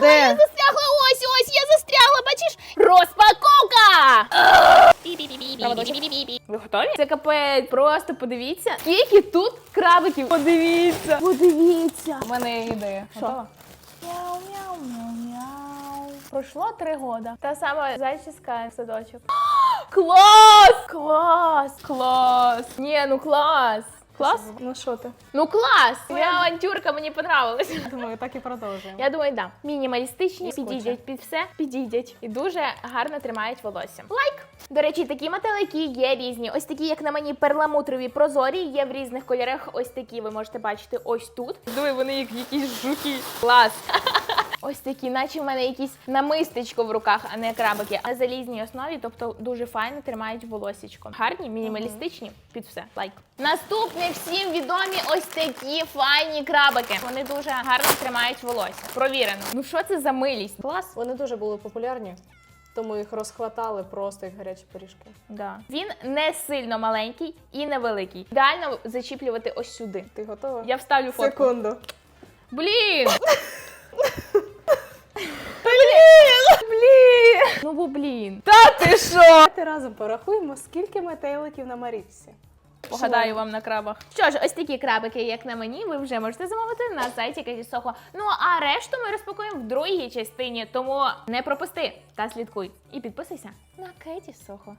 Де? Застрягла ось, ось, я застрягла, бачиш? Розпаковка! Ви готові? Це капець, просто подивіться. Скільки тут крабиків? Подивіться. Подивіться. У мене є ідея. Що? Готова? Мяу, мяу, мяу, мяу. Пройшло три года. Та сама зайчиська садочок. Клас! Клас! Клас! Ні, ну клас! Клас? Ну що ти? Ну клас! Я авантюрка, мені понравилась. Думаю, так і продовжуємо. Я думаю, да. Мінімалістичні, підійдять під все, підійдять. І дуже гарно тримають волосся. Лайк! До речі, такі метелики є різні. Ось такі, як на мені, перламутрові прозорі, є в різних кольорах. Ось такі ви можете бачити ось тут. Диви, вони як якісь жуки. Клас! Ось такі, наче в мене якісь намистечко в руках, а не крабики. На залізній основі, тобто дуже файно тримають волосічко. Гарні, мінімалістичні, під все. Лайк. Наступне всім відомі ось такі файні крабики. Вони дуже гарно тримають волосся. Провірено. Ну що це за милість? Клас. Вони дуже були популярні, тому їх розхватали просто як гарячі пиріжки. Да. Він не сильно маленький і невеликий. Ідеально зачіплювати ось сюди. Ти готова? Я вставлю фотку. Секунду. Блін! Блін! Блін! Ну блін. Та ти що? Давайте разом порахуємо, скільки метеликів на Марічці. Погадаю вам на крабах. Що ж, ось такі крабики, як на мені, ви вже можете замовити на сайті Кеті Сохо. Ну а решту ми розпакуємо в другій частині, тому не пропусти та слідкуй. І підписуйся на Кеті Сохо.